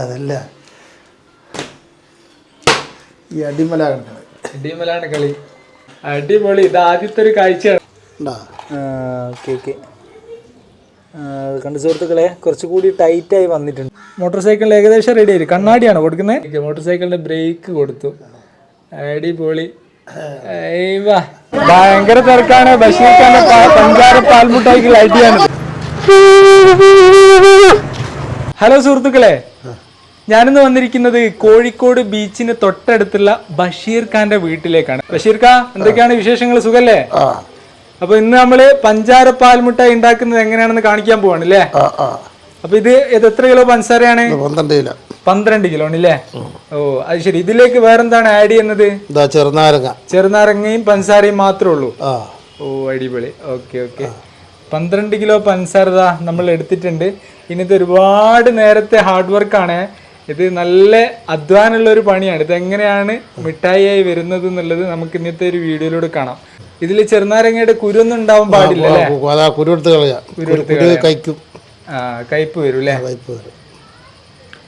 അതല്ല. ഈ അടിമല അടിമലാണ് കളി. അടിപൊളി. ഇത് ആദ്യത്തെ ഒരു കാഴ്ചയാണ്. ഉണ്ടാ? Okay okay. കണ്ടു സുഹൃത്തുക്കളെ കുറച്ചുകൂടി ടൈറ്റ് ആയി വന്നിട്ടുണ്ട്. മോട്ടോർ സൈക്കിളിൽ ഏകദേശം റെഡി ആയി. കണ്ണാടിയാണ് കൊടുക്കുന്നത് മോട്ടോർ സൈക്കിളിന്റെ ബ്രേക്ക് കൊടുത്തു. അടിപൊളി. ഏയ് വാ. ഭയങ്കര തിരക്കാണ്. ബഷീർ ഖാന്റെ പഞ്ചാര പാൽമുട്ടായിക്ക് ലൈറ്റ് ചെയ്യാനുണ്ട് ഹലോ സുഹൃത്തുക്കളെ. ഞാനിന്ന് വന്നിരിക്കുന്നത് കോഴിക്കോട് ബീച്ചിന് തൊട്ടടുത്തുള്ള ബഷീർ ഖാന്റെ വീട്ടിലേക്കാണ്. ബഷീർ ഖാ എന്തൊക്കെയാണ് വിശേഷങ്ങൾ? സുഖല്ലേ? അപ്പൊ ഇന്ന് നമ്മൾ പഞ്ചാര പാൽമുട്ടായി ഉണ്ടാക്കുന്നത് എങ്ങനെയാണെന്ന് കാണിക്കാൻ പോവാണ് അല്ലേ അപ്പൊ ഇത് ഇത് എത്ര കിലോ പഞ്ചസാരയാണ്? പന്ത്രണ്ട് കിലോ. പന്ത്രണ്ട് കിലോ ആണല്ലേ ഓ അത് ശരി. ഇതിലേക്ക് വേറെന്താണ് ആഡ് ചെയ്യുന്നത്? ചെറുനാരങ്ങ. ചെറുനാരങ്ങയും പഞ്ചസാരയും മാത്രമേ ഉള്ളൂ? ഓ അടിപൊളി. Okay okay. പന്ത്രണ്ട് കിലോ പഞ്ചസാര ദാ നമ്മൾ എടുത്തിട്ടുണ്ട്. ഇനി ഇത് ഒരുപാട് നേരത്തെ ഹാർഡ് വർക്കാണ് ഇത് നല്ല അധ്വാനമുള്ള ഒരു പണിയാണ്. ഇത് എങ്ങനെയാണ് മിഠായിയായി വരുന്നത് എന്നുള്ളത് നമുക്ക് ഇന്നത്തെ ഒരു വീഡിയോയിലൂടെ കാണാം. ഇതിൽ ചെറുനാരങ്ങയുടെ കുരുന്നും ഉണ്ടാവാൻ പാടില്ല അല്ലേ? അതാ കുരുവെടുത്ത് കളയാം. കുരു കുരു കഴിക്കും. ആ കയ്പ് വരും അല്ലേ? കയ്പ് വരും.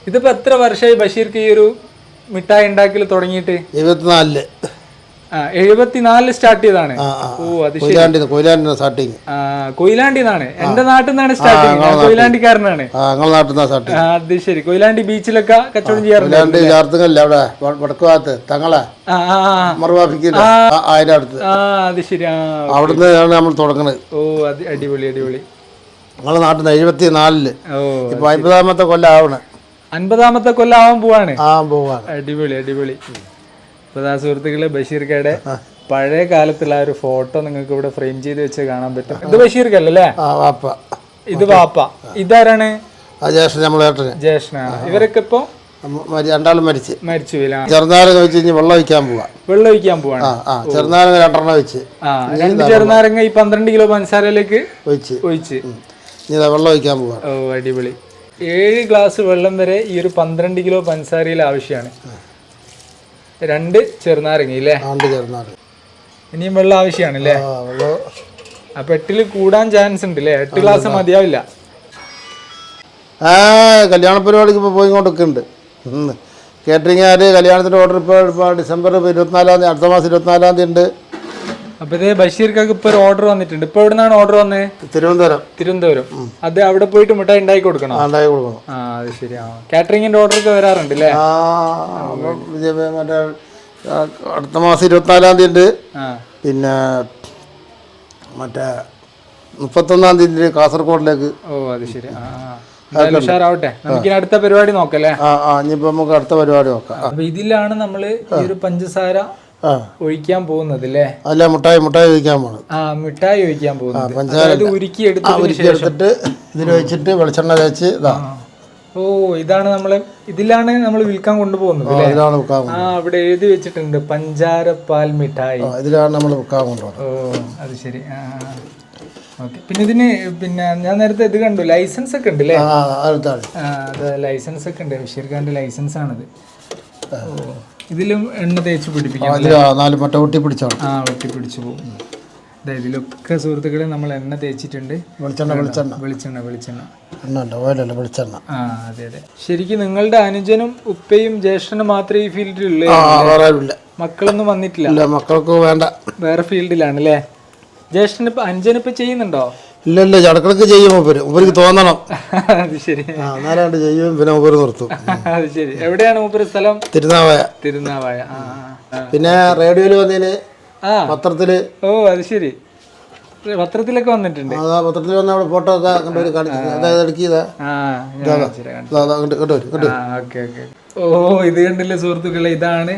ഇതിപ്പോ എത്ര വർഷമായി ബഷീർക്ക് ഈ ഒരു മിഠായി ഉണ്ടാക്കൽ തുടങ്ങിയിട്ട്? ഇരുപത്തിനാലിൽ. എഴുപത്തിനാലിൽ സ്റ്റാർട്ട് ആ ഓ അത് കൊയിലാണ്ടി സ്റ്റാർട്ടിങ് ആ കൊയിലാണ്ടി നിന്നാണ് എന്റെ നാട്ടിൽ നിന്നാണ് സ്റ്റാർട്ടിങ് ഞാൻ കൊയിലാണ്ടിക്കാരനാണ്. ആ ഞങ്ങളെ നാട്ടിൽ നിന്നാ സ്റ്റാർട്ടിങ് അത് ശരി. കൊയിലാണ്ടി ബീച്ചിലൊക്കെ കച്ചവടം ചെയ്യാറുണ്ട്. അവിടെ വടക്ക് ഭാഗത്ത് തങ്ങളെ. അടുത്ത് അത് ശരി. അവിടുന്ന് നമ്മൾ തുടങ്ങുന്നത് ഓ അത് അടിപൊളി അടിപൊളി. ഞങ്ങളെ നാട്ടിൽ നിന്ന് എഴുപത്തി നാലിൽ ഓ ഇപ്പൊ അമ്പതാമത്തെ കൊല്ലം ആവണേ അൻപതാമത്തെ പോവാണ്. ആ പോവാണ്. അടിപൊളി അടിപൊളി. അപ്പൊ ദാ സുഹൃത്തുക്കളെ ബഷീർക്കയുടെ പഴയ കാലത്തുള്ള ഒരു ഫോട്ടോ നിങ്ങൾക്ക് ഇവിടെ ഫ്രെയിം ചെയ്ത് വെച്ച് കാണാൻ പറ്റും. ഇത് ബഷീർക്കല്ലേ ആ വാപ്പ. ഇത് വാപ്പ. ഇതാരാണ്? ആ ജ്യേഷ്ഠൻ നമ്മളെ ജ്യേഷ്ഠനാണ്. ജ്യേഷ്ഠ ഇവരൊക്കെ ഇപ്പൊ? രണ്ടാളും മരിച്ച്. മരിച്ചു ചെറുനാരങ്ങ വെച്ച് വെള്ളം ഒഴിക്കാൻ പോവാ. വെള്ളം ഒഴിക്കാൻ പോവാണ്? ആ ആ ചെറുനാരങ്ങ രണ്ടെണ്ണം വെച്ച് രണ്ട് ചെറുനാരങ്ങ ഈ പന്ത്രണ്ട് കിലോ പഞ്ചസാരയിലേക്ക് ഒഴിച്ച്. ഒഴിച്ച്. ഇനി വെള്ളം ഒഴിക്കാൻ പോവാ. ഓ അടിപൊളി. ഏഴ് ഗ്ലാസ് വെള്ളം വരെ ഈ ഒരു പന്ത്രണ്ട് കിലോ പഞ്ചസാരയിൽ ആവശ്യമാണ്. രണ്ട് ചെറുനാരങ്ങ ഇല്ലേ രണ്ട് ചെറുനാരങ്ങ. ഇനിയും വെള്ളം ആവശ്യമാണ് അല്ലേ ആ വെള്ളം. അപ്പൊ എട്ടിൽ കൂടാൻ ചാൻസ് ഉണ്ട് അല്ലേ എട്ട് ഗ്ലാസ് മതിയാവില്ല. ആ കല്യാണ പരിപാടിക്ക് ഇപ്പോൾ പോയി കൊണ്ടൊക്കെയുണ്ട് കേറ്ററിംഗുകാർ കല്യാണത്തിന്റെ ഓർഡർ ഇപ്പോൾ ഡിസംബർ ഇരുപത്തിനാലാം തീയതി അടുത്ത മാസം ഇരുപത്തിനാലാം തീയതി ഉണ്ട്. അപ്പൊ ഇതേ ബഷീർക്കൊക്കെ ഇപ്പൊ ഒരു ഓർഡർ വന്നിട്ടുണ്ട്. ഇപ്പൊ എവിടെ നിന്നാണ് ഓർഡർ വന്നത് തിരുവനന്തപുരം. തിരുവനന്തപുരം അത് അവിടെ പോയിട്ട് മിഠായി ഉണ്ടാക്കി കൊടുക്കണം? ഉണ്ടാക്കി കൊടുക്കണം. ആ അത് ശരി. ആ കാറ്ററിംഗിന്റെ ഓർഡർ ഒക്കെ വരാറുണ്ട് അല്ലേ മറ്റേ അടുത്ത മാസം ഇരുപത്തിനാലാം തീയതി ഉണ്ട്. പിന്നെ മറ്റേ മുപ്പത്തൊന്നാം തീയതി കാസർഗോഡിലേക്ക്. ഓ അത് ശരി. ആ ഉഷാറാവട്ടെ. നമുക്ക് അടുത്ത പരിപാടി നോക്കല്ലേ ആ ആ ഇനിയിപ്പോൾ നമുക്ക് അടുത്ത പരിപാടി നോക്കാം. അപ്പൊ ഇതിലാണ് നമ്മൾ ഈ ഒരു പഞ്ചസാര ഒഴിക്കാൻ പോകുന്നത് അല്ലേ അല്ല മുട്ടായി മുട്ടായി ഒഴിക്കാൻ പോകുന്നത് ആ മിഠായി ഒഴിക്കാൻ പോകുന്നത്. അതായത് ഉരുക്കി എടുത്തിട്ട് ഇതിൽ വെച്ചിട്ട് വെളിച്ചെണ്ണ തേച്ച് ഇതാ. ഓ ഇതാണ് നമ്മൾ ഇതിലാണ് നമ്മൾ വിൽക്കാൻ കൊണ്ടുപോകുന്നത് ആ, ഇതാണ് വിൽക്കാൻ ആ അവിടെ എഴുതി വെച്ചിട്ടുണ്ട് പഞ്ചാര പാൽ മിഠായി ഇതിലാണ് നമ്മൾ വിൽക്കാൻ കൊണ്ടുപോകുന്നത്. ഓ അത് ശരി. ആ ഓക്കെ. പിന്നെ ഇതിന് പിന്നെ ഞാൻ നേരത്തെ ഇത് കണ്ടു ലൈസൻസ് ഒക്കെ ഉണ്ട് അല്ലേ? ആ അതെ ലൈസൻസ് ഒക്കെ ഉണ്ട്. ബഷീർ ഖാന്റെ ലൈസൻസ് ആണിത്. ഓ. ഇതിലും എണ്ണ തേച്ച് പിടിപ്പിക്കാം. ആ നാല് മറ്റ ഒട്ടി പിടിച്ചോണം ആ വെട്ടി പിടിച്ചു പോകും. ഇതിലൊക്കെ സുഹൃത്തുക്കളെ നമ്മൾ എണ്ണ തേച്ചിട്ടുണ്ട്. വെളിച്ചെണ്ണ വെളിച്ചെണ്ണ. വെളിച്ചെണ്ണ വെളിച്ചെണ്ണ. എണ്ണ ഉണ്ട് ഓയിലല്ല വെളിച്ചെണ്ണ. ആ അതെ അതെ. ശരിക്കും നിങ്ങളുടെ അനുജനും ഉപ്പയും ജ്യേഷ്ഠനും മാത്രമേ ഈ ഫീൽഡിലുള്ളൂ മക്കളൊന്നും വന്നിട്ടില്ല. മക്കൾക്ക് വേണ്ട. വേറെ ഫീൽഡിലാണ് അല്ലേ ജ്യേഷ്ഠനിപ്പോ ഇപ്പൊ അഞ്ജനിപ്പോ ചെയ്യുന്നുണ്ടോ? ഇല്ല ഇല്ല ചടക്കിടക്ക് ചെയ്യും മൂപ്പര് മൂപ്പർക്ക് തോന്നണം. അത് ശരി. ആ അന്നേരമായിട്ട് ചെയ്യും പിന്നെ മൂപ്പര് നിർത്തും. അത് ശരി. എവിടെയാണ് മൂപ്പര് സ്ഥലം? തിരുനാവായ. തിരുനാവായ. ആ ആ, പിന്നെ റേഡിയോയിൽ വന്നതിന് ആ. പത്രത്തിൽ. ഓ അത് ശരി. പത്രത്തിലൊക്കെ വന്നിട്ടുണ്ട്. അതാ പത്രത്തിൽ വന്ന അവിടെ ഫോട്ടോ ഒക്കെ കണ്ടുവരും കാണിച്ചു അതായത് ഇടയ്ക്കിതാ ആ ഞാൻ. കണ്ടു വരും കണ്ടു ആ ഓക്കെ ഓക്കെ. ഓ ഇത് കണ്ടില്ലേ സുഹൃത്തുക്കളെ? ഇതാണ്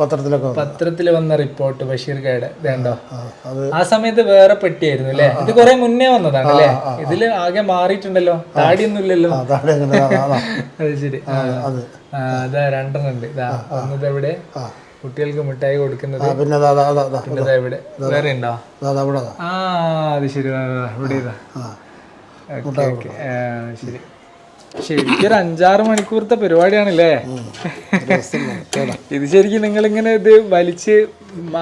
പത്രത്തിലൊക്കെ വന്നു. പത്രത്തിൽ വന്ന റിപ്പോർട്ട് ബഷീർ ഗൈഡ് ഇതുണ്ടോ? ആ, സമയത്ത് വേറെ പെട്ടിയായിരുന്നു അല്ലേ? ഇത് കുറെ മുന്നേ വന്നതാണ് അല്ലേ? ഇതിൽ ആകെ മാറിയിട്ടുണ്ടല്ലോ. താടിയൊന്നും ഇല്ലല്ലോ അതാ, ശരി. അത്. രണ്ടെണ്ണം ഉണ്ട് ഇതാ ഒന്നത് എവിടെ? കുട്ടികൾക്ക് മിഠായി കൊടുക്കുന്നത്. പിന്നെ ഇവിടെ. വേറെ ഉണ്ടോ? ആ അത് ശരി. ഇവിടെ ഇതാ. ശരി. ശരിക്കും ഒരു അഞ്ചാറ് മണിക്കൂറത്തെ പരിപാടിയാണല്ലേ? ഇത് ശരിക്കും നിങ്ങൾ ഇങ്ങനെ ഇത് വലിച്ച്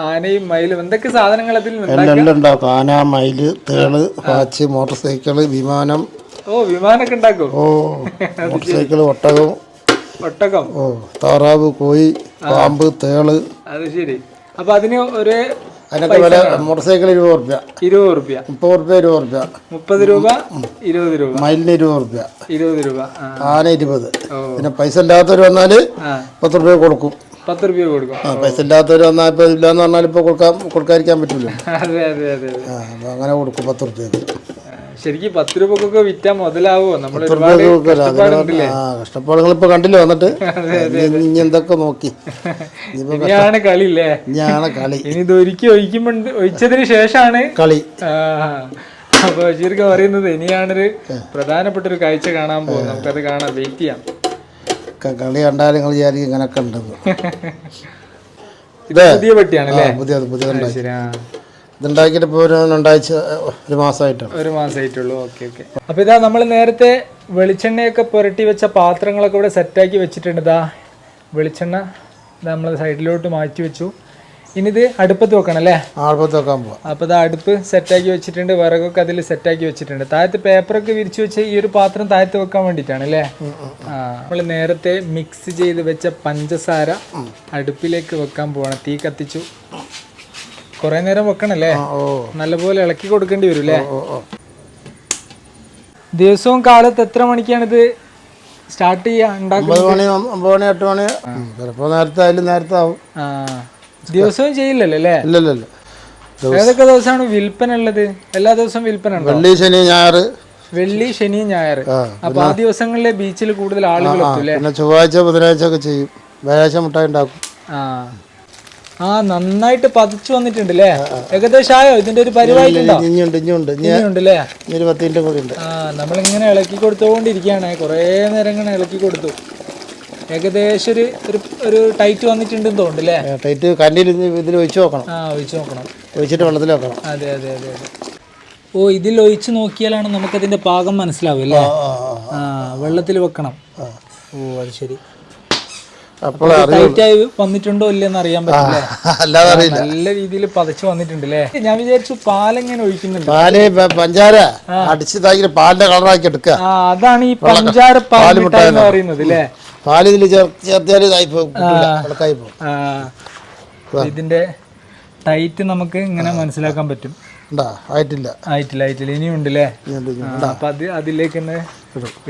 ആനയും മയിലും എന്തൊക്കെ സാധനങ്ങൾ അതിൽ ഉണ്ടാക്കും. ആന മയിൽ തേൾ വാച്ച് മോട്ടോർ സൈക്കിൾ വിമാനം. ഓ വിമാനമൊക്കെ ഉണ്ടാക്കും. ഓ മോട്ടോർ സൈക്കിൾ ഒട്ടകം. ഒട്ടകം. ഓ താറാവ് കോഴി പാമ്പ് തേൾ. അത് ശരി. അപ്പൊ അതിന് ഒരു അതിനൊക്കെ വില മോട്ടോർ സൈക്കിൾ ഇരുപത് റുപ്യ ഇരുപത് റുപ്യ മുപ്പത് റുപ്യ ഇരുപത് റുപ്യ മുപ്പത് രൂപ ഇരുപത് രൂപ. മൈലിന് ഇരുപത് റുപ്യ ഇരുപത് രൂപ ആന ഇരുപത്. പിന്നെ പൈസ ഇല്ലാത്തവർ വന്നാൽ ആ. പത്ത് റുപ്യ കൊടുക്കും. പത്ത് റുപ്യ കൊടുക്കും. ആ പൈസ ഇല്ലാത്തവർ വന്നാൽ ഇപ്പൊ ഇല്ലാന്ന് പറഞ്ഞാൽ ഇപ്പൊ കൊടുക്കാൻ കൊടുക്കാതിരിക്കാൻ പറ്റില്ല അതെ അതെ അതെ അതെ. ആ അപ്പോൾ അങ്ങനെ കൊടുക്കും പത്ത് റുപ്യക്ക് ആ, ശരിക്കും പത്ത് രൂപക്കൊക്കെ വിറ്റാ മുതലാവോ? നമ്മൾ കഷ്ടപ്പാടുകൾ ഇപ്പൊ കണ്ടില്ലേ വന്നിട്ട്? ഇനി- എന്തൊക്കെ നോക്കി? ഇനിയാണ് കളി ഇല്ലേ ഇനിയാണ് കളി. ഇനി ഇത് ഒരുക്കി ഒഴിക്കുമ്പോ ഒഴിച്ചതിന് ശേഷമാണ് കളി. അപ്പൊ ശരിക്കും പറയുന്നത് ഇനിയാണൊരു പ്രധാനപ്പെട്ട ഒരു കാഴ്ച കാണാൻ പോകുന്നത് നമുക്കത് കാണാം വെയിറ്റ് ചെയ്യാം. കളി കണ്ടാലും നിങ്ങൾ വിചാരിക്കും ഇങ്ങനൊക്കെ ഉണ്ടെന്ന് ഇത് പുതിയ പട്ടിയാണ് പുതിയ ആ. ഇതുണ്ടാക്കിയിട്ട് ഇപ്പോൾ ഒരു രണ്ടാഴ്ച ഒരു മാസമായിട്ടാണ്. ഒരു മാസമായിട്ടുള്ളൂ. Okay okay. അപ്പൊ ഇതാ നമ്മൾ നേരത്തെ വെളിച്ചെണ്ണയൊക്കെ പുരട്ടി വെച്ച പാത്രങ്ങളൊക്കെ ഇവിടെ സെറ്റാക്കി വെച്ചിട്ടുണ്ട്. ഇതാ വെളിച്ചെണ്ണ നമ്മൾ സൈഡിലോട്ട് മാറ്റി വെച്ചു. ഇനി ഇത് അടുപ്പത്ത് വെക്കണം അല്ലേ? അടുപ്പത്ത് വെക്കാൻ പോവാം. അപ്പോൾ ഇതാ അടുപ്പ് സെറ്റാക്കി വെച്ചിട്ടുണ്ട്. വിറകൊക്കെ അതിൽ സെറ്റാക്കി വെച്ചിട്ടുണ്ട്. താഴത്ത് പേപ്പറൊക്കെ വിരിച്ചു വെച്ച് ഈ ഒരു പാത്രം താഴത്ത് വെക്കാൻ വേണ്ടിയിട്ടാണ് അല്ലേ? ആ നമ്മൾ നേരത്തെ മിക്സ് ചെയ്ത് വെച്ച പഞ്ചസാര അടുപ്പിലേക്ക് വെക്കാൻ പോവാണ്. തീ കത്തിച്ചു. കുറേ നേരം വെക്കണല്ലേ? നല്ലപോലെ ഇളക്കി കൊടുക്കേണ്ടി വരും അല്ലേ ദിവസവും കാലത്ത് എത്ര മണിക്കാണിത് സ്റ്റാർട്ട് ചെയ്യാ ഉണ്ടാക്കുക ഒമ്പത് മണി ഒമ്പത് മണി എട്ട് മണി. ചിലപ്പോൾ നേരത്തെ ആയാലും നേരത്തെ ആവും ആ. ദിവസവും ചെയ്യില്ലല്ലോ അല്ലേ? ഇല്ലല്ലല്ല. ഏതൊക്കെ ദിവസമാണ് വിൽപ്പന ഉള്ളത്? എല്ലാ ദിവസവും വിൽപ്പന വെള്ളി ശനി ഞായർ വെള്ളി ശനി ഞായർ ആ അപ്പൊ ആ ദിവസങ്ങളിലെ ബീച്ചിൽ കൂടുതൽ ആളുകൾ പിന്നെ ചൊവ്വാഴ്ച ബുധനാഴ്ച ഒക്കെ ചെയ്യും. വ്യാഴാഴ്ച മുട്ടായി ഉണ്ടാക്കും. ആ. ആ നന്നായിട്ട് പതിച്ചു വന്നിട്ടുണ്ട് അല്ലേ ഏകദേശം ആയോ? ഇതിന്റെ ഒരു പരിപാടിയുണ്ടോ ഇഞ്ഞുണ്ട് ഇഞ്ഞുണ്ട് ഇനി ഇനിയുണ്ട്. അല്ലേ ഇനി ഒരു പത്ത് ഉണ്ട്. ആ നമ്മളിങ്ങനെ ഇളക്കി കൊടുത്തുകൊണ്ടിരിക്കുകയാണ്. കുറേ നേരം ഇങ്ങനെ ഇളക്കി കൊടുത്തു. ഏകദേശം ഒരു ഒരു ടൈറ്റ് വന്നിട്ടുണ്ടെന്ന് തോന്നുന്നു അല്ലേ ടൈറ്റ് കല്ലിൽ ഇതിൽ ഒഴിച്ച് നോക്കണം ആ ഒഴിച്ചു നോക്കണം ഒഴിച്ചിട്ട് വെള്ളത്തിൽ വെക്കണം. അതെ അതെ അതെ അതെ. ഓ ഇതിൽ ഒഴിച്ച് നോക്കിയാലാണ് നമുക്കതിന്റെ പാകം മനസ്സിലാവും അല്ലേ? ആ വെള്ളത്തിൽ വെക്കണം. ഓ അത് ശരി. വന്നിട്ടുണ്ടോ ഇല്ലെന്ന് അറിയാൻ പറ്റില്ല. നല്ല രീതിയിൽ പതച്ചു വന്നിട്ടുണ്ട് അല്ലേ ഞാൻ വിചാരിച്ചു പാലെങ്ങനെ ഒഴിക്കുന്നുണ്ട്. പാൽ പഞ്ചാര പഞ്ചാര അടിച്ചതാക്കി പാലിന്റെ കളറാക്കി എടുക്കുക അതാണ് ഈ പഞ്ചാര പാൽ മിഠായി എന്ന് പറയുന്നത് അല്ലേ? പാൽ ഇതിൽ ചേർത്തിയാൽ ഇതായി പോകും. ഇതിന്റെ ടൈറ്റ് നമുക്ക് ഇങ്ങനെ മനസ്സിലാക്കാൻ പറ്റും. ആയിട്ടില്ല. ആയിട്ടില്ല ആയിട്ടില്ല. ഇനിയും ഉണ്ടല്ലേ? അപ്പൊ അത് അതിലേക്ക്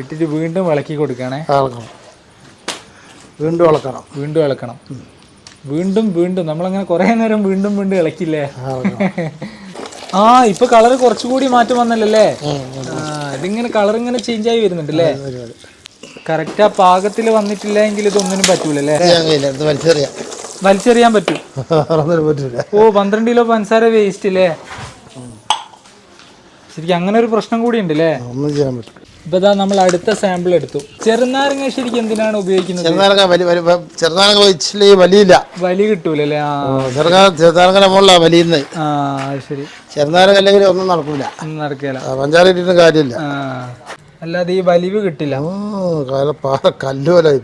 ഇട്ടിട്ട് വീണ്ടും ഇളക്കി കൊടുക്കണേ വീണ്ടും ഇളക്കണം വീണ്ടും ഇളക്കണം വീണ്ടും വീണ്ടും. നമ്മളങ്ങനെ കുറേ നേരം വീണ്ടും വീണ്ടും ഇളക്കില്ലേ? ആ ഇപ്പൊ കളർ കുറച്ചുകൂടി മാറ്റം വന്നല്ലേ ഇതിങ്ങനെ കളർ ഇങ്ങനെ ചേഞ്ച് ആയി വരുന്നുണ്ടല്ലേ? കറക്റ്റ് ആ പാകത്തിൽ വന്നിട്ടില്ല എങ്കിൽ ഇതൊന്നിനും പറ്റൂലല്ലേ? വലിച്ചെറിയാൻ പറ്റും. ഓ പന്ത്രണ്ട് കിലോ പഞ്ചസാര വേസ്റ്റ് അല്ലേ ശരിക്കും അങ്ങനെ ഒരു പ്രശ്നം കൂടി ഉണ്ട് അല്ലേ ഒന്നും ചെയ്യാൻ പറ്റില്ല. ഇപ്പൊ ഇതാ നമ്മൾ അടുത്ത സാമ്പിൾ എടുത്തു. ചെറുനാരങ്ങ ശരിക്കും എന്തിനാണ് ഉപയോഗിക്കുന്നത്? ചെറുനാരങ്ങ വലി വലി ചെറുനാരങ്ങ ഇച്ചിരി വലിയില്ല. വലി കിട്ടൂലല്ലേ? ആ. ചെറുനാരങ്ങ മുകളിലാണ് വലിയുന്നത് ആ ശരി. ചെറുനാരങ്ങ അല്ലെങ്കിൽ ഒന്നും നടക്കൂല. ഒന്നും നടക്കില്ല പഞ്ചാര കാര്യമില്ല. അല്ലാതെ ഈ വലിവ് കിട്ടില്ല. പാറ കല്ലുപോലായി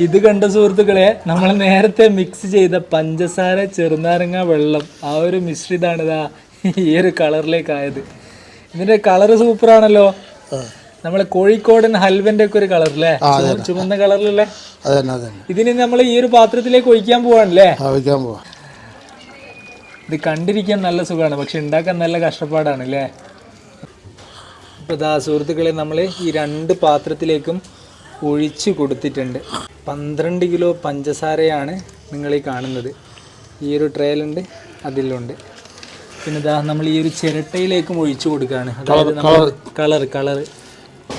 ഇത് കണ്ട സുഹൃത്തുക്കളെ നമ്മൾ നേരത്തെ മിക്സ് ചെയ്ത പഞ്ചസാര ചെറുനാരങ്ങ വെള്ളം ആ ഒരു മിശ്രിതാണ് ഇതാ ഈ ഒരു കളറിലേക്കായത് ഇതിന്റെ കളറ് സൂപ്പറാണല്ലോ നമ്മളെ കോഴിക്കോടൻ ഹൽവന്റെ ഒക്കെ ഒരു കളർ അല്ലേ ചുമന്ന തന്നെ ഇതിന് നമ്മൾ ഈ ഒരു പാത്രത്തിലേക്ക് ഒഴിക്കാൻ പോവാണല്ലേ? ഒഴിക്കാൻ പോവാ. ഇത് കണ്ടിരിക്കാൻ നല്ല സുഖമാണ് പക്ഷെ ഉണ്ടാക്കാൻ നല്ല കഷ്ടപ്പാടാണ് അല്ലേ ഇപ്പോൾ ദാ സുഹൃത്തുക്കളെ നമ്മൾ ഈ രണ്ട് പാത്രത്തിലേക്കും ഒഴിച്ചു കൊടുത്തിട്ടുണ്ട്. പന്ത്രണ്ട് കിലോ പഞ്ചസാരയാണ് നിങ്ങൾ ഈ കാണുന്നത്. ഈ ഒരു ട്രേലുണ്ട് അതിലുണ്ട്. പിന്നെ ദാ നമ്മൾ ഈ ഒരു ചിരട്ടയിലേക്കും ഒഴിച്ചു കൊടുക്കുകയാണ് അതായത് നമ്മൾ കളർ കളർ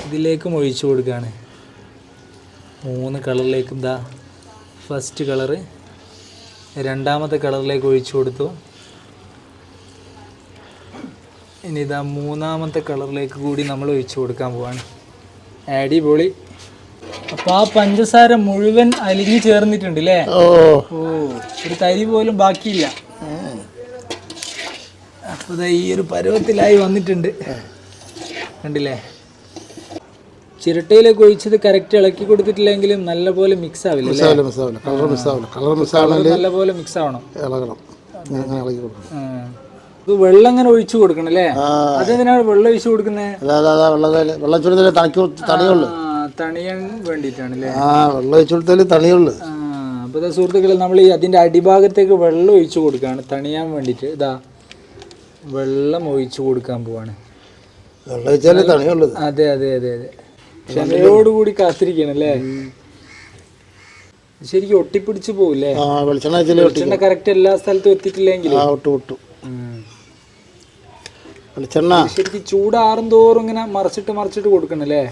ഇതിലേക്കും ഒഴിച്ചു കൊടുക്കുകയാണ്. മൂന്ന് കളറിലേക്കും ഇതാ ഫസ്റ്റ് കളറ് രണ്ടാമത്തെ കളറിലേക്ക് ഒഴിച്ചു കൊടുത്തു. ഇനി ഇതാ മൂന്നാമത്തെ കളറിലേക്ക് കൂടി നമ്മൾ ഒഴിച്ചു കൊടുക്കാൻ പോവാണ്. അടിപൊളി. അപ്പൊ ആ പഞ്ചസാര മുഴുവൻ അലിഞ്ഞു ചേർന്നിട്ടുണ്ട് അല്ലേ ഓ. ഒരു തരി പോലും ബാക്കിയില്ല. അപ്പോൾ ദാ ഈ ഒരു പരുവത്തിലായി വന്നിട്ടുണ്ട്. കണ്ടില്ലേ? ചിരട്ടയിലേക്ക് ഒഴിച്ചത് കറക്റ്റ് ഇളക്കി കൊടുത്തിട്ടില്ലെങ്കിലും നല്ലപോലെ മിക്സ് ആവില്ല? അല്ലേ? മിസ്സാവില്ല മിസ്സാവില്ല കളർ മിസ്സാവില്ല കളർ മിസ്സാവണമെങ്കിൽ നല്ലപോലെ മിക്സ് ആവണം. ഇളകണം. ഇങ്ങനെ അങ്ങനെ ഇളകി കൊടുക്കണം ഇത് വെള്ളം ഇങ്ങനെ ഒഴിച്ചു കൊടുക്കണം അല്ലേ? അതെന്തിനാണ് വെള്ളം ഒഴിച്ചു കൊടുക്കുന്നത് വെള്ളം തണിക്കൂ തണിയുള്ളൂ. ആ തണിയാൻ വേണ്ടിയിട്ടാണ് അല്ലേ ആ വെള്ളം ഒഴിച്ചു കൊടുത്താൽ തണിയുള്ളു. ആ അപ്പോൾ ഇതാ സുഹൃത്തുക്കളെ നമ്മൾ ഈ അതിന്റെ അടിഭാഗത്തേക്ക് വെള്ളം ഒഴിച്ചു കൊടുക്കാണ്. തണിയാൻ വേണ്ടിയിട്ട്. ഇതാ വെള്ളം ഒഴിച്ചു കൊടുക്കാൻ പോവാണ്. വെള്ളം ഒഴിച്ചാലേ തണിയുള്ളത് അതെ അതെ അതെ അതെ. ക്ഷമയോടുകൂടി കാത്തിരിക്കണം അല്ലേ? ശരിക്കും ഒട്ടിപ്പിടിച്ച് പോവില്ലേ? ആ വെളിച്ചെണ്ണ കറക്റ്റ് എല്ലാ സ്ഥലത്തും എത്തിയിട്ടില്ലെങ്കിൽ വെളിച്ചെണ്ണ. ശരിക്കും ചൂടാറും തോറും ഇങ്ങനെ മറിച്ചിട്ട് മറിച്ചിട്ട് കൊടുക്കണല്ലേ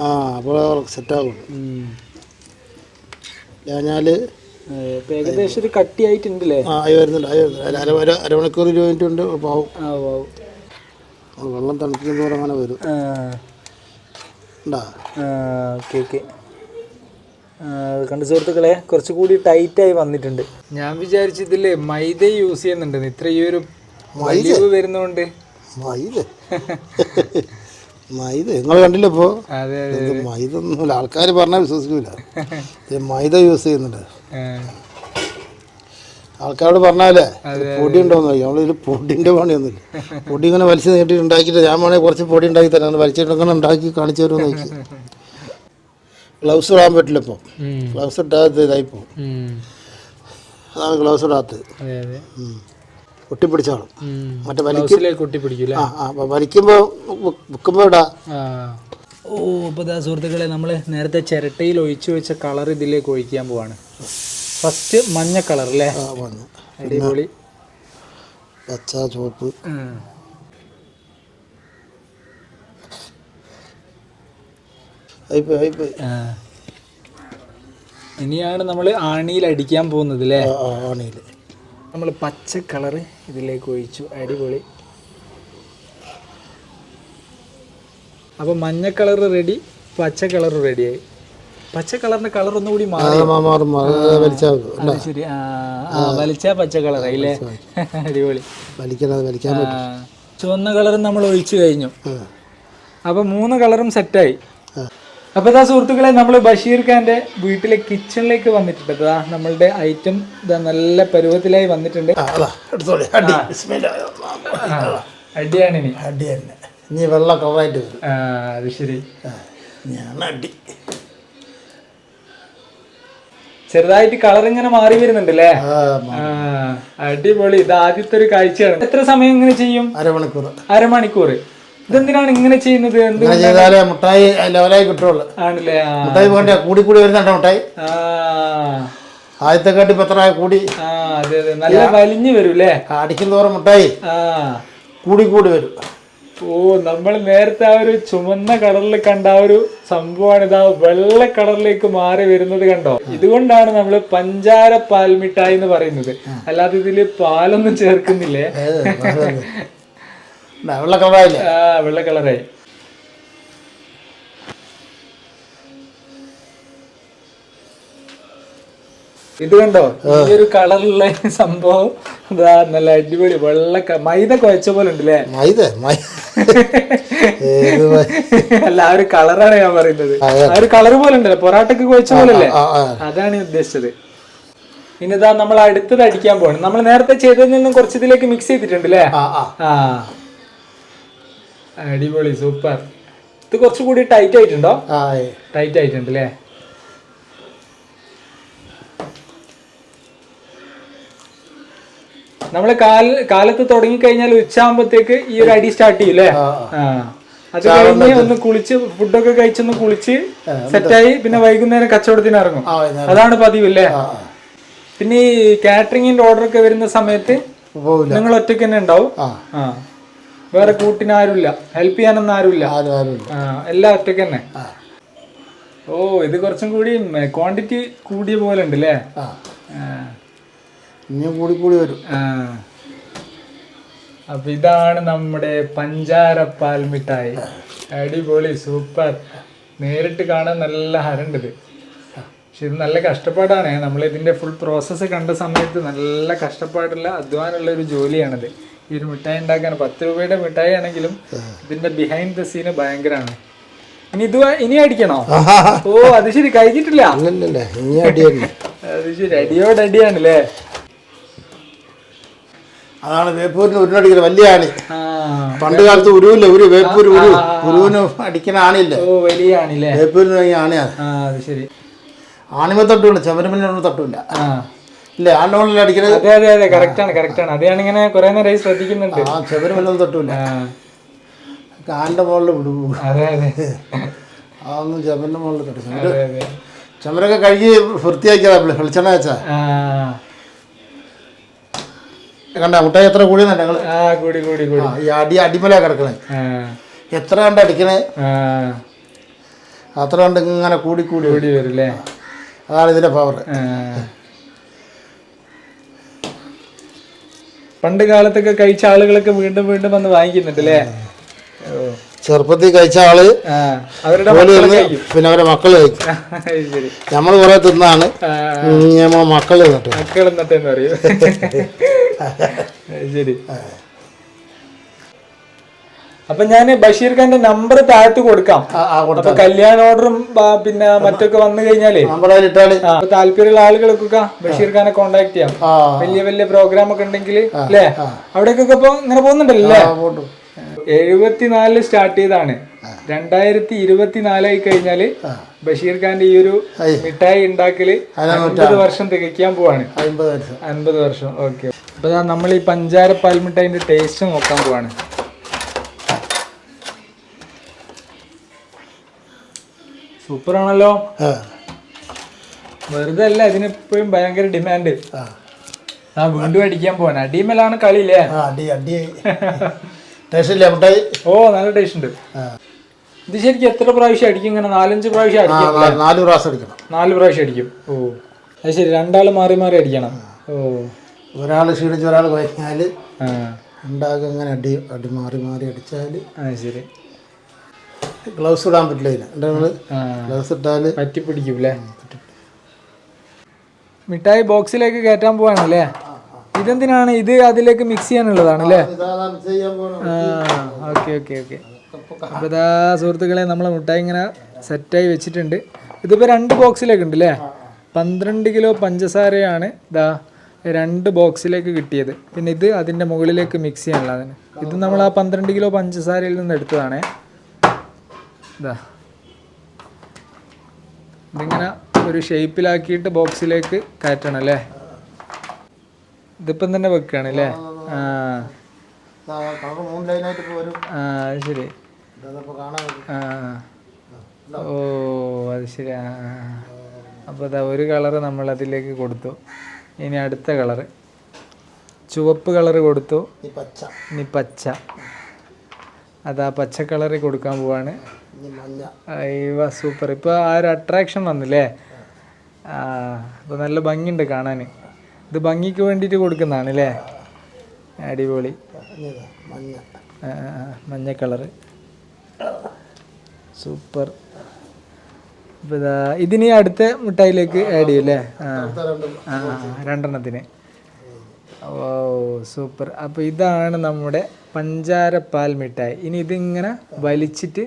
സെറ്റാകും ഏകദേശം ഒരു കട്ടിയായിട്ടുണ്ടല്ലേ? ആയി വരുന്നുണ്ട് ആയി വരുന്നുണ്ട്. അര അര അരമണിക്കൂർ ഇരുപത് മിനിറ്റ് പാവും നമ്മൾ വെള്ളം തണുപ്പിക്കുമ്പോൾ അങ്ങനെ വരും. ഉണ്ടാ? Okay okay. കണ്ട് സുഹൃത്തുക്കളെ കുറച്ചുകൂടി ടൈറ്റായി വന്നിട്ടുണ്ട്. ഞാൻ വിചാരിച്ചു മൈദ യൂസ് ചെയ്യുന്നുണ്ട്. ഇത്ര ഈ ഒരു വലിവ് വരുന്നോണ്ട്. മൈദ? മൈദ? നിങ്ങൾ കണ്ടില്ല ഇപ്പോൾ അതെ മൈദ ഒന്നുമില്ല ആൾക്കാർ പറഞ്ഞാൽ വിശ്വസിക്കില്ല ഇത് മൈദ യൂസ് ചെയ്യുന്നുണ്ട്. ആൾക്കാരോട് പറഞ്ഞാലേ പൊടി ഉണ്ടോന്ന് ചോദിക്കും. നമ്മളിതിൽ പൊടിന്റെ പണിയൊന്നുമില്ല. പൊടി ഇങ്ങനെ വലിച്ചു നീട്ടി ഉണ്ടാക്കിയിട്ട് ഞാൻ വേണമെങ്കിൽ കുറച്ച് പൊടി ഉണ്ടാക്കി തരാം. വലിച്ചിട്ട് ഇങ്ങനെ ഉണ്ടാക്കി കാണിച്ചു തരുമെന്ന് നോക്കി ഗ്ലൗസ് ഇടാൻ പറ്റില്ല ഇപ്പോൾ ഉം, ഗ്ലൗസ് ഇട്ടാത്ത ഇതായി പോകും ഉം, അതാണ് ഗ്ലൗസ് ഇടാത്തത്. ഒട്ടിപ്പിടിച്ചോളും ഉം. മറ്റേ വലിക്കും വലിക്കുമ്പോ വെക്കുമ്പോ ആ വലിക്കുമ്പോൾ ഇടാം. ഓ അപ്പോൾ ദാ സുഹൃത്തുക്കളെ നമ്മൾ നേരത്തെ ചിരട്ടയിൽ ഒഴിച്ചു വെച്ച കളർ ഇതിലേക്ക് ഒഴിക്കാൻ പോവാണ്. ഫസ്റ്റ് മഞ്ഞ കളർ അല്ലേ? അടിപൊളി. പച്ച ചുവപ്പ്. ഇനിയാണ് നമ്മൾ ആണിയിൽ അടിക്കാൻ പോകുന്നത് അല്ലേ? ആണിയിൽ. നമ്മൾ പച്ച കളർ ഇതിലേക്ക് ഒഴിച്ചു. അടിപൊളി. അപ്പോൾ മഞ്ഞ കളർ റെഡി പച്ച കളർ റെഡിയായി പച്ച കളറിന്റെ കളർ ഒന്നുകൂടി മാറി. ശരി. വലിച്ച പച്ച കളറായി അല്ലേ അടിപൊളി. ചുവന്ന കളറും നമ്മൾ ഒഴിച്ചു കഴിഞ്ഞു. അപ്പൊ മൂന്ന് കളറും സെറ്റായി. ആ. അപ്പൊ ഇതാ സുഹൃത്തുക്കളെ നമ്മൾ ബഷീർ ഖാന്റെ വീട്ടിലെ കിച്ചണിലേക്ക് വന്നിട്ടുണ്ട്. ഇതാ നമ്മളുടെ ഐറ്റം ഇതാ നല്ല പരുവത്തിലായി വന്നിട്ടുണ്ട്. അടിയാണ് ഇനി അടി തന്നെ ഇനി. വെള്ള കളറായിട്ട് വരും. അത് ശരി. ഞാൻ അടി ചെറുതായിട്ട് കളർ ഇങ്ങനെ മാറി വരുന്നുണ്ട് അല്ലേ ആ, ആ അടിപൊളി. ഇത് ആദ്യത്തെ ഒരു കാഴ്ചയാണ്. എത്ര സമയം ഇങ്ങനെ ചെയ്യും? അരമണിക്കൂർ അരമണിക്കൂർ ഇതെന്തിനാണ് ഇങ്ങനെ ചെയ്യുന്നത്? ചെയ്താലേ മുട്ടായി ലെവലായി കിട്ടുള്ളൂ. ആണല്ലേ? മുട്ടായി വേണ്ട കൂടി കൂടി വരുന്നുണ്ടോ മുട്ടായി? ആ. ആദ്യത്തെ കാട്ടി പത്ര എത്ര കൂടി നല്ല വലിഞ്ഞു വരും അടിക്കും തോറും മുട്ടായി. കൂടി കൂടി വരും. ഓ നമ്മൾ നേരത്തെ ആ ഒരു ചുമന്ന കളറിൽ കണ്ട ആ ഒരു സംഭവമാണ് ഇതാ വെള്ള കളറിലേക്ക് മാറി വരുന്നത് കണ്ടോ? ഇതുകൊണ്ടാണ് നമ്മൾ പഞ്ചാര പാൽ മിഠായി എന്ന് പറയുന്നത്. അല്ലാതെ ഇതിൽ പാലൊന്നും ചേർക്കുന്നില്ലേ? വെള്ള കളറായില്ലേ? ആ വെള്ള കളറായി. ഇത് കണ്ടോ? ഈ ഒരു കളറിലുള്ള സംഭവം. ഇതാ നല്ല അടിപൊളി വെള്ള മൈദ കുഴച്ച പോലെ ഉണ്ടല്ലേ? മൈദ? അല്ല ആ ഒരു കളറാണ് ഞാൻ പറയുന്നത്. ആ ഒരു കളർ പോലെ ഉണ്ടല്ലോ പൊറാട്ടക്ക് കുഴച്ച പോലെ അല്ലേ അതാണ് ഉദ്ദേശിച്ചത്. ഇനി ഇതാ നമ്മൾ അടുത്തത് അടിക്കാൻ പോകണം നമ്മൾ നേരത്തെ ചെയ്തതിൽ നിന്നും കുറച്ച് ഇതിലേക്ക് മിക്സ് ചെയ്തിട്ടുണ്ട് അല്ലേ ആ. അടിപൊളി സൂപ്പർ ഇത് കുറച്ചുകൂടി ടൈറ്റ് ആയിട്ടുണ്ടോ? ടൈറ്റ് ആയിട്ടുണ്ട് അല്ലേ നമ്മൾ കാല കാലത്ത് തുടങ്ങി കഴിഞ്ഞാൽ ഉച്ചയാകുമ്പോഴത്തേക്ക് ഈ ഒരു അടി സ്റ്റാർട്ട് ചെയ്യൂലേ അത് കഴിഞ്ഞ് ഒന്ന് കുളിച്ച് ഫുഡൊക്കെ കഴിച്ചൊന്ന് കുളിച്ച് സെറ്റായി പിന്നെ വൈകുന്നേരം കച്ചവടത്തിന് ഇറങ്ങും. അതാണ് പതിവ് അല്ലേ പിന്നെ ഈ കാറ്ററിംഗിന്റെ ഓർഡർ ഒക്കെ വരുന്ന സമയത്ത് നിങ്ങൾ ഒറ്റയ്ക്ക് തന്നെ ഉണ്ടാവും. വേറെ കൂട്ടിന് ആരുമില്ല. ഹെൽപ്പ് ചെയ്യാനൊന്നും ആരുമില്ല. എല്ലാം ഒറ്റയ്ക്ക് തന്നെ. ഓ ഇത് കുറച്ചും കൂടി ക്വാണ്ടിറ്റി കൂടിയ പോലെ ഉണ്ട് അല്ലേ ആ ഇനിയും കൂടി കൂടി വരും. അപ്പൊ ഇതാണ് നമ്മുടെ പഞ്ചാര പാൽ മിഠായി. അടിപൊളി സൂപ്പർ. നേരിട്ട് കാണാൻ നല്ല ഹരണ്ട് ഇത് പക്ഷെ ഇത് നല്ല കഷ്ടപ്പാടാണ്. നമ്മൾ ഇതിന്റെ ഫുൾ പ്രോസസ്സ് കണ്ട സമയത്ത് നല്ല കഷ്ടപ്പാടുള്ള അധ്വാനമുള്ള ഒരു ജോലിയാണിത്. ഈ ഒരു മിഠായി ഉണ്ടാക്കാൻ പത്ത് രൂപയുടെ മിഠായി ആണെങ്കിലും ഇതിന്റെ ബിഹൈൻഡ് ദ സീന് ഭയങ്കരമാണ് ഇനി ഇത് ഇനി അടിക്കണോ? ഓ അത് ശരി. കഴിഞ്ഞിട്ടില്ല. ഇനി അത് ശരി. അടിയോടടിയാണല്ലേ? അതാണ് വേപ്പൂരിന് ഉരുന്നടിക്കുന്നത് വലിയ ആണി. പണ്ട് കാലത്ത് ഉരുവില്ല ഉരു വേപ്പൂര് ഉരു. ഉരുവിന് അടിക്കുന്ന ആണില്ല? ഓ വലിയ ആണില്ലേ? വേപ്പൂരിന് ഈ ആണിയാണ് അത് ശരി. ആണിമ തട്ടുമില്ല ചെമരമിനൊന്നും തട്ടുമില്ല. ഇല്ല? ആണ്ടോളിൽ അടിക്കുന്നത് അതെ അതെ അതെ. കറക്റ്റ് ആണ് കറക്റ്റ് ആണ്. അതെയാണ് ഇങ്ങനെ കുറെ നേരമായി ശ്രദ്ധിക്കുന്നുണ്ട്. ആ ചെമരമിനൊന്നും തട്ടുമില്ല. കാലിന്റെ മുകളിൽ വിടും. അതെ അതെ. അതൊന്നും ചെമരിന്റെ മുകളിൽ തട്ടും ചെമര് അതെ അതെ. ചെമരൊക്കെ കഴുകി വൃത്തിയാക്കിയതാ വെളിച്ചെണ്ണ വെച്ചാ. കണ്ട മുട്ടായി എത്ര കൂടി ഞങ്ങൾ കൂടി കൂടി കൂടി. ഈ അടി അടിമല കിടക്കണേ. എത്ര കണ്ട് അടിക്കണേ? അത്ര കണ്ട് ഇങ്ങനെ കൂടി കൂടി. കൂടി വരില്ലേ? അതാണ് ഇതിന്റെ പവർ. പണ്ട് കാലത്തൊക്കെ കഴിച്ച ആളുകളൊക്കെ വീണ്ടും വീണ്ടും വന്ന് വാങ്ങിക്കുന്നുണ്ട് അല്ലേ? ചെറുപ്പത്തിൽ കഴിച്ച ആൾ അവരുടെ മക്കൾ പിന്നെ അവരെ മക്കൾ കഴിക്കും. നമ്മൾ കുറെ തിന്നാണ്. നമ്മളെ മക്കൾ തിന്നിട്ട്. മക്കൾ എന്നിട്ടെന്ന് പറയൂ. ശരി. അപ്പൊ ഞാൻ ബഷീർ ഖാന്റെ നമ്പർ താഴത്ത് കൊടുക്കാം. അപ്പൊ കല്യാണ ഓർഡറും പിന്നെ മറ്റൊക്കെ വന്നു കഴിഞ്ഞാലേ. താല്പര്യമുള്ള ആളുകൾക്കൊക്കെ ബഷീർ ഖാനെ കോണ്ടാക്ട് ചെയ്യാം. വലിയ വലിയ പ്രോഗ്രാം ഒക്കെ ഉണ്ടെങ്കിൽ അല്ലേ? അവിടേക്കൊക്കെ ഇപ്പൊ ഇങ്ങനെ പോകുന്നുണ്ടല്ലോ? എഴുപത്തിനാലിൽ സ്റ്റാർട്ട് ചെയ്താണ് രണ്ടായിരത്തി ഇരുപത്തിനാലായി കഴിഞ്ഞാൽ ബഷീർ ഖാന്റെ ഈ ഒരു മിഠായി ഉണ്ടാക്കൽ അൻപത് വർഷം തികയ്ക്കാൻ പോവാണ്. അമ്പത് അൻപത് വർഷം. ഓക്കെ. അപ്പൊ ദാ നമ്മൾ ഈ പഞ്ചാര പാൽമിട്ടായിന്റെ ടേസ്റ്റ് നോക്കാൻ പോവാണ്. സൂപ്പർ ആണല്ലോ ആ. വെറുതെ അല്ല ഇതിനെപ്പോഴും ഭയങ്കര ഡിമാൻഡ് ആ. വീണ്ടും അടിക്കാൻ പോവാൻ അടിമലാണ് കളിയില്ലേ? അടി അടി. ടേസ്റ്റ് മിഠായി ഓ നല്ല ടേസ്റ്റ് ഉണ്ട്. ഇത് ശരിക്കും എത്ര പ്രാവശ്യം അടിക്കും? ഇങ്ങനെ നാലഞ്ച് പ്രാവശ്യം അടിക്കും നാല് പ്രാവശ്യം അടിക്കണം. നാല് പ്രാവശ്യം അടിക്കും. ഓ അത് ശരി. രണ്ടാൾ മാറി മാറി അടിക്കണം. ഓ. ഒരാൾ ക്ഷീണിച്ച് ഒരാൾ കുഴഞ്ഞാൽ ഉണ്ടാകും അങ്ങനെ അടി അടി മാറി മാറി അടിച്ചാൽ ശരി. ഗ്ലൗസ് ഇടാൻ പറ്റില്ല ഇതിന് എന്റെ നമ്മൾ ഗ്ലൗസ് ഇട്ടാൽ പറ്റി പിടിക്കും അല്ലേ മിഠായി ബോക്സിലേക്ക് കയറ്റാൻ പോവാണല്ലേ? ഇതെന്തിനാണ്? ഇത് അതിലേക്ക് മിക്സ് ചെയ്യാനുള്ളതാണ് അല്ലേ ചെയ്യാൻ പോകണം ആ ഓക്കെ ഓക്കെ ഓക്കെ. അപ്പോൾ ഇതാ സുഹൃത്തുക്കളെ നമ്മളെ മിഠായി ഇങ്ങനെ സെറ്റായി വെച്ചിട്ടുണ്ട്. ഇതിപ്പോൾ രണ്ട് ബോക്സിലേക്ക് ഉണ്ട് അല്ലേ പന്ത്രണ്ട് കിലോ പഞ്ചസാരയാണ്. ഇതാ രണ്ട് ബോക്സിലേക്ക് കിട്ടിയത്. പിന്നെ ഇത് അതിന്റെ മുകളിലേക്ക് മിക്സ് ചെയ്യാനുള്ളതാണ് ഇത് നമ്മൾ ആ പന്ത്രണ്ട് കിലോ പഞ്ചസാരയിൽ നിന്ന് എടുത്തതാണ്. ഇതാ. ഇതിങ്ങനെ ഒരു ഷേപ്പിലാക്കിയിട്ട് ബോക്സിലേക്ക് കയറ്റണം അല്ലേ? ഇതിപ്പം തന്നെ വെക്കുകയാണ് അല്ലേ? ആ. ആ ശരി. ഓ അത് ശരി. അപ്പോൾ അതാ ഒരു കളറ് നമ്മൾ അതിലേക്ക് കൊടുത്തു. ഇനി അടുത്ത കളറ്. ചുവപ്പ് കളർ കൊടുത്തു. ഇനി പച്ച. അതാ പച്ച കളറിൽ കൊടുക്കാൻ പോവാണ്. ഇവ സൂപ്പർ. ഇപ്പോൾ ആ ഒരു അട്രാക്ഷൻ വന്നില്ലേ? ആ അപ്പോൾ നല്ല ഭംഗിയുണ്ട് കാണാൻ ഇത് ഭംഗിക്ക് വേണ്ടിട്ട് കൊടുക്കുന്നതാണ് അല്ലേ അടിപൊളി മഞ്ഞ കളറ്. സൂപ്പർ. അപ്പോൾ ഇതാ ഇതിനി അടുത്ത മിഠായിലേക്ക് ആഡ് ചെയ്യും അല്ലേ ആ അടുത്ത രണ്ട് ആ ആ, രണ്ടെണ്ണത്തിന്. ഓ സൂപ്പർ. അപ്പോൾ ഇതാണ് നമ്മുടെ പഞ്ചാരപ്പാൽ മിഠായി. ഇനി ഇതിങ്ങനെ വലിച്ചിട്ട്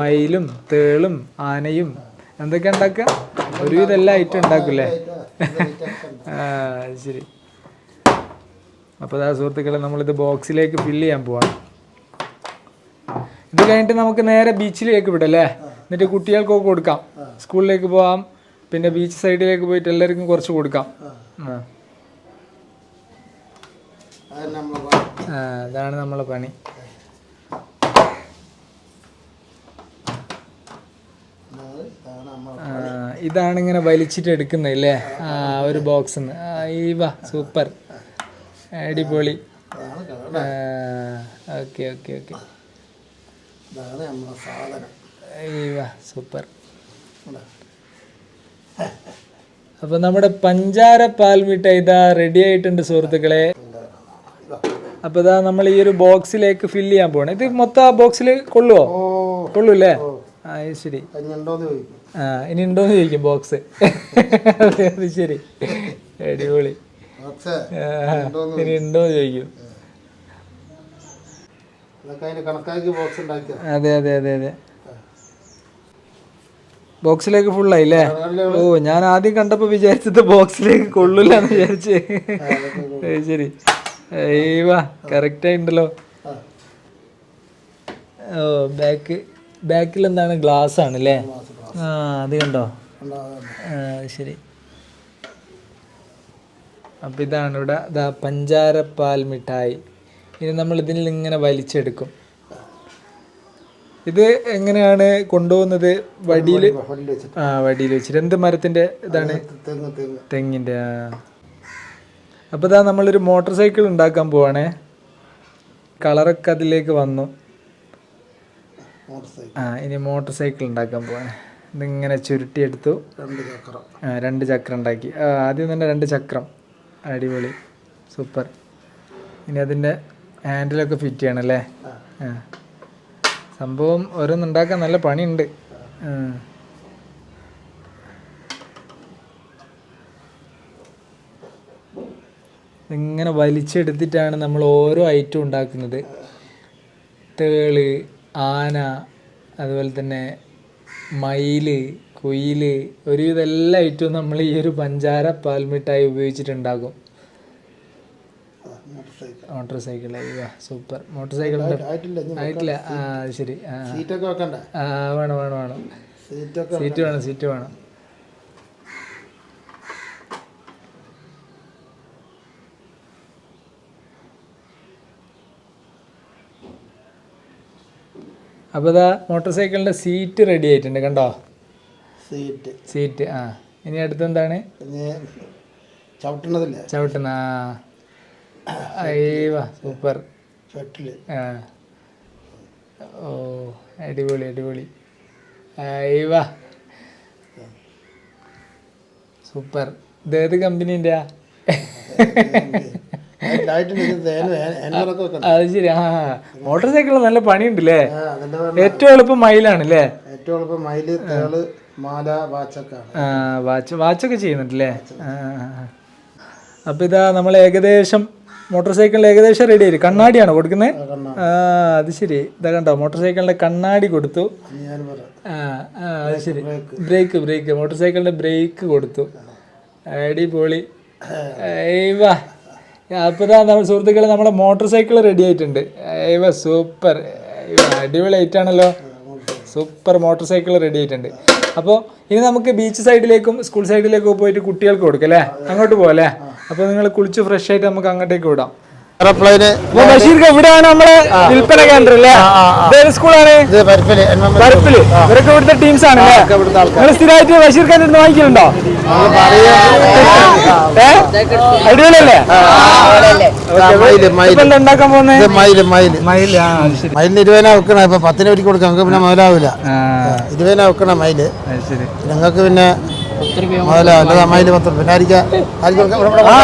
മയിലും തേളും ആനയും എന്തൊക്കെ ഉണ്ടാക്കുക? ഒരു എല്ലാ ഐറ്റം ഉണ്ടാക്കൂലേ ശരി. അപ്പോൾ അതാ സുഹൃത്തുക്കളെ നമ്മളിത് ബോക്സിലേക്ക് ഫില്ല് ചെയ്യാൻ പോവാണ്. ഇത് കഴിഞ്ഞിട്ട് നമുക്ക് നേരെ ബീച്ചിലേക്ക് വിടല്ലേ? എന്നിട്ട് കുട്ടികൾക്കൊക്കെ കൊടുക്കാം. സ്കൂളിലേക്ക് പോവാം. പിന്നെ ബീച്ച് സൈഡിലേക്ക് പോയിട്ട് എല്ലാവർക്കും കുറച്ച് കൊടുക്കാം. അതാണ് നമ്മളെ പണി. ഇതാണ് ഇങ്ങനെ വലിച്ചിട്ട് എടുക്കുന്നത് അല്ലേ? ആ ഒരു ബോക്സ് ഈ വാ സൂപ്പർ. അടിപൊളി. Okay okay okay. സാധനം. സൂപ്പർ. അപ്പൊ നമ്മുടെ പഞ്ചാര പാൽ മിഠായി ഇതാ റെഡി ആയിട്ടുണ്ട് സുഹൃത്തുക്കളെ. അപ്പൊ ഇതാ നമ്മൾ ഈ ഒരു ബോക്സിലേക്ക് ഫിൽ ചെയ്യാൻ പോണേ ഇത് മൊത്തം ആ ബോക്സിൽ കൊള്ളുവോ? കൊള്ളൂല്ലേ? ആ ശരി. ആ ഇനി ഉണ്ടോന്ന് ചോദിക്കും ബോക്സ്. അത് ശരി. അടിപൊളി. ഇനി ഉണ്ടോന്ന് ചോദിക്കും. അതെ അതെ അതെ അതെ. ബോക്സിലേക്ക് ഫുള്ളായില്ലേ ഓ ഞാൻ ആദ്യം കണ്ടപ്പോ വിചാരിച്ചത് ബോക്സിലേക്ക് കൊള്ളൂല എന്ന് വിചാരിച്ച് ശരി. ഏവാ കറക്റ്റ് ആയിണ്ടല്ലോ ഓ ബാക്ക് ബാക്കിൽ എന്താണ്? ഗ്ലാസ് ആണ് അല്ലേ ആ അത് കണ്ടോ? ശരി. അപ്പം ഇതാണ് ഇവിടെ പഞ്ചാരപ്പാൽ മിഠായി. ഇനി നമ്മൾ ഇതിൽ ഇങ്ങനെ വലിച്ചെടുക്കും. ഇത് എങ്ങനെയാണ് കൊണ്ടുപോകുന്നത്? വടിയിൽ ആ വടിയിൽ വെച്ചിട്ട്. എന്ത് മരത്തിന്റെ ഇതാണ്? തെങ്ങിന്റെ ആ. അപ്പോൾ ഇതാ നമ്മളൊരു മോട്ടോർ സൈക്കിൾ ഉണ്ടാക്കാൻ പോവാണേ. കളറൊക്കെ അതിലേക്ക് വന്നു. ആ ഇനി മോട്ടോർ സൈക്കിൾ ഉണ്ടാക്കാൻ പോവാണ്. ഇതിങ്ങനെ ചുരുട്ടിയെടുത്തു. രണ്ട് ചക്രം. ആ രണ്ട് ചക്രം ഉണ്ടാക്കി. ആ ആദ്യം തന്നെ രണ്ട് ചക്രം. അടിപൊളി. സൂപ്പർ. ഇനി അതിന്റെ ഹാൻഡിലൊക്കെ ഫിറ്റ് ചെയ്യണം അല്ലേ ആ. സംഭവം ഓരോന്നുണ്ടാക്കാൻ നല്ല പണിയുണ്ട്. ഇങ്ങനെ വലിച്ചെടുത്തിട്ടാണ് നമ്മൾ ഓരോ ഐറ്റം ഉണ്ടാക്കുന്നത്. തേൾ ആന അതുപോലെ തന്നെ മയിൽ കുയിൽ ഒരുവിധം എല്ലാ ഐറ്റവും നമ്മൾ ഈ ഒരു പഞ്ചാര പാൽമിഠായി ഉപയോഗിച്ചിട്ടുണ്ടാകും. Motorcycle. Super. Motor cycle ആയിട്ടില്ല ശരി. വേണം വേണം വേണം. സീറ്റ് വേണം സീറ്റ് വേണം. അപ്പോൾ ഇതാ മോട്ടോർ സൈക്കിളിന്റെ സീറ്റ് റെഡി ആയിട്ടുണ്ട് കണ്ടോ? സീറ്റ്. സീറ്റ് ആ. ഇനി അടുത്തെന്താണ്? ഇനി ചവിട്ടണ സൂപ്പർ. ഷട്ടിൽ ആ. ഓ അടിപൊളി അടിപൊളി. അയ്യവാ സൂപ്പർ. കമ്പനീന്റെ ഇത് ഏത് വെക്കണം അത് ശരി ആ മോട്ടോർ സൈക്കിളിൽ നല്ല പണിയുണ്ടല്ലേ? ഏറ്റവും എളുപ്പം മയിലാണ് അല്ലേ ഏറ്റവും എളുപ്പം മയിൽ തേൾ മാല വാച്ചൊക്കെയാണ്. വാച്ച് വാച്ചൊക്കെ ചെയ്യുന്നുണ്ടല്ലേ? അപ്പം ഇതാ നമ്മൾ ഏകദേശം മോട്ടോർ സൈക്കിളിൽ ഏകദേശം റെഡി ആയി കണ്ണാടിയാണ് കൊടുക്കുന്നത് ആ അത് ശരി. ഇതാ കണ്ടോ മോട്ടോർ സൈക്കിളിന്റെ കണ്ണാടി കൊടുത്തു. ആ ആ അത് ശരി. ബ്രേക്ക് ബ്രേക്ക് മോട്ടോർ സൈക്കിളിന്റെ ബ്രേക്ക് കൊടുത്തു. അടിപൊളി. ഏവാ അപ്പോൾ നമ്മൾ സുഹൃത്തുക്കളെ നമ്മുടെ മോട്ടോർ സൈക്കിൾ റെഡി ആയിട്ടുണ്ട്. ഏവ സൂപ്പർ അടിപൊളി ആയിട്ടാണല്ലോ സൂപ്പർ മോട്ടോർ സൈക്കിൾ റെഡി ആയിട്ടുണ്ട്. അപ്പോൾ ഇനി നമുക്ക് ബീച്ച് സൈഡിലേക്കും സ്കൂൾ സൈഡിലേക്കും പോയിട്ട് കുട്ടികൾക്ക് കൊടുക്കാം അല്ലേ? അങ്ങോട്ട് പോകാം അല്ലേ? അപ്പോൾ നിങ്ങൾ കുളിച്ച് ഫ്രഷ് ആയിട്ട് നമുക്ക് അങ്ങോട്ടേക്ക് വിടാം. ബഷീർക്ക് ഇവിടെയാണ് നമ്മളെ വിൽപ്പന കേന്ദ്രം അല്ലേ ഇതേത് സ്കൂളാണ് പരിപ്പിൽ ഇവരൊക്കെ ഇവിടുത്തെ ടീംസ് ആണ് നിങ്ങൾ സ്ഥിരമായിട്ട് ബഷീർ ഖാൻ ഇരുന്ന് വാങ്ങിക്കലുണ്ടോ? ഏ? അടിപൊളിയല്ലേ? ഉണ്ടാക്കാൻ പോകുന്നേ ഇത് മയിൽ മയിൽ. മയിലിന് ഇരുപതിനാ വെക്കണം ഇപ്പൊ പത്തിന് ഒരിക്കൽ കൊടുക്കാം. നമുക്ക് പിന്നെ മുതലാവില്ല ഇരുപതിനാ വെക്കണം മയിൽ. ഞങ്ങൾക്ക് പിന്നെ പത്ത് പിന്നെ ആയിരിക്കാം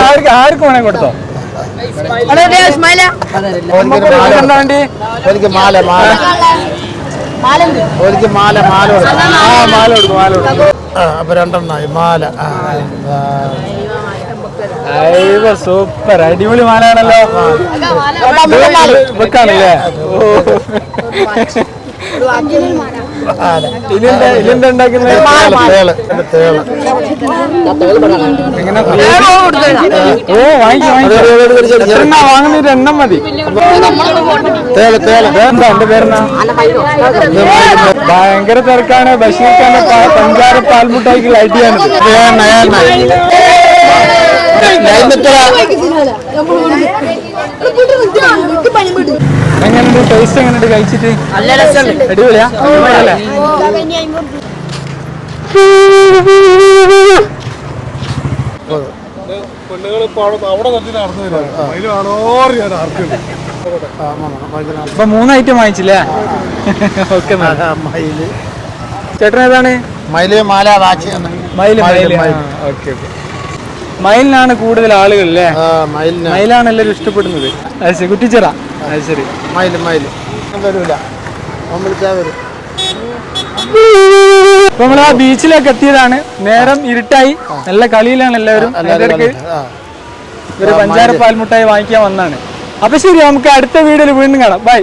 ആർക്ക് ആർക്ക് വേണേ കൊടുത്തോ? മാല മാല എനിക്ക് ഓലിക്ക് മാല മാല കൊടുക്കാം. ആ മാല. കൊടുക്കും മാല കൊടുക്കും. ആ അപ്പൊ രണ്ടെണ്ണായി. മാല ആ, ആ. അയ്യോ സൂപ്പർ. അടിപൊളി മാലയാണല്ലോ. വെക്കാണല്ലേ ഓ. ഓ വാങ്ങിക്കോ എണ്ണ വാങ്ങുന്നൊരു എണ്ണം മതി. തേൾ തേൾ. എന്താ എന്റെ പേരെന്നാ ഭയങ്കര തിരക്കാണ്. ബഷീർ ഖാന്റെ പഞ്ചാര പാൽമുട്ടായിക്ക് ലൈറ്റ് ചെയ്യാനത് ഏണ്ണ എങ്ങനെയുണ്ട് ടേസ്റ്റ് എങ്ങനെയുണ്ട്? കഴിച്ചിട്ട്? അടിപൊളിയാ? അടിപൊളിയല്ലേ? അപ്പൊ മൂന്ന് ഐറ്റം വാങ്ങിച്ചില്ലേ? ഓക്കെ മയിൽ. ചേട്ടൻ ഏതാണ്? മയിൽ മാല വാച്ച് മൈലേ മൈലേ ഓക്കെ ഓക്കെ. മയിലിനാണ് കൂടുതൽ ആളുകൾ അല്ലേ മയിലാണ് എല്ലാവരും ഇഷ്ടപ്പെടുന്നത്. അത് ശരി കുറ്റിച്ചിറ അത് ശരി. വരൂല. വരും. അപ്പൊ നമ്മൾ ആ ബീച്ചിലേക്ക് എത്തിയതാണ്. നേരം ഇരുട്ടായി. നല്ല കളിയിലാണ് എല്ലാവരും. ഇടയ്ക്ക് ഒരു പഞ്ചാര പാൽമുട്ടായി വാങ്ങിക്കാൻ വന്നാണ് അപ്പൊ ശരി നമുക്ക് അടുത്ത വീഡിയോയിൽ വീണ്ടും കാണാം. ബൈ